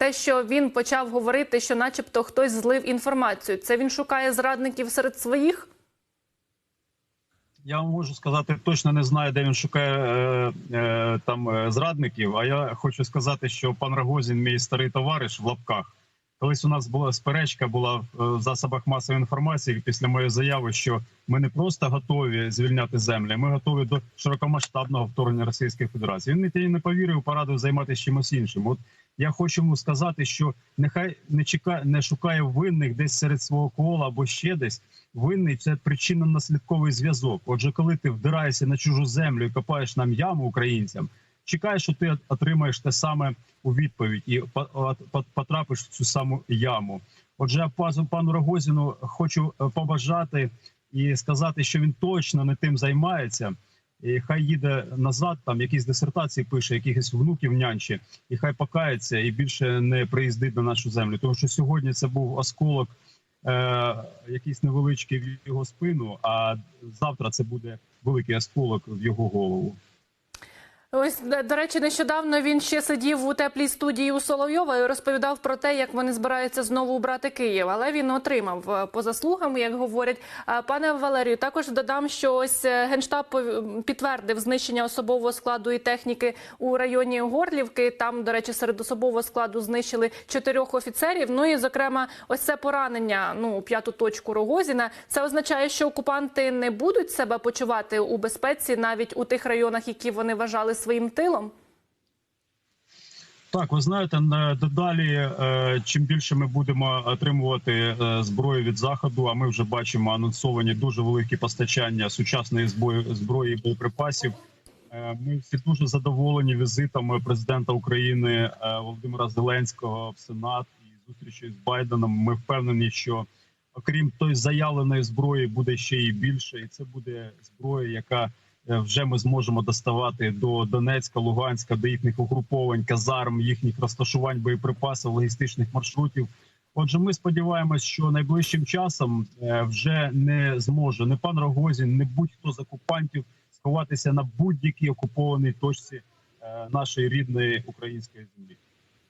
те, що він почав говорити, що, начебто, хтось злив інформацію. Це він шукає зрадників серед своїх. Я вам можу сказати, точно не знаю, де він шукає е, е, там е, зрадників. А я хочу сказати, що пан Рогозін, мій старий товариш в лапках. Колись у нас була сперечка була в е, засобах масової інформації після моєї заяви, що ми не просто готові звільняти землі, ми готові до широкомасштабного вторгнення Російської Федерації. Він мені не повірив, порадив займатися чимось іншим. От я хочу йому сказати, що нехай не чекає, не шукає винних десь серед свого кола або ще десь. Винний це причинно-наслідковий зв'язок. Отже, коли ти вдираєшся на чужу землю і копаєш нам яму українцям, чекай, що ти отримаєш те саме у відповідь і потрапиш в цю саму яму. Отже, пану пану Рогозіну хочу е, побажати і сказати, що він точно не тим займається. І хай їде назад, там якісь дисертації пише, якихось внуків нянче, і хай покається і більше не приїздить на нашу землю. Тому що сьогодні це був осколок, е, якийсь невеличкий в його спину. А завтра це буде великий осколок в його голову. Ось до- речі, нещодавно він ще сидів у теплій студії у Соловйова і розповідав про те, як вони збираються знову убрати Київ. Але він отримав е, по заслугам, як говорять. А, Пане Валерію, також додам, що ось е, генштаб підтвердив знищення особового складу і техніки у районі Горлівки. Там, до речі, серед особового складу знищили чотирьох офіцерів. Ну і зокрема, ось це поранення. Ну п'яту точку Рогозіна. Це означає, що окупанти не будуть себе почувати у безпеці навіть у тих районах, які вони вважали своїм тилом. Так, ви знаєте, дедалі, е, чим більше ми будемо отримувати е, зброю від заходу, а ми вже бачимо анонсовані дуже великі постачання сучасної зброї і боєприпасів. Е, Ми всі дуже задоволені візитами президента України Володимира Зеленського в Сенат і зустрічі з Байденом. Ми впевнені, що окрім тої заявленої зброї буде ще і більше, і це буде зброя, яка вже ми зможемо доставати до Донецька, Луганська, до їхніх угруповань, казарм, їхніх розташувань боєприпасів, логістичних маршрутів. Отже, ми сподіваємось, що найближчим часом е, вже не зможе не пан Рогозін, не будь-хто з окупантів сховатися на будь-якій окупованій точці е, нашої рідної української землі.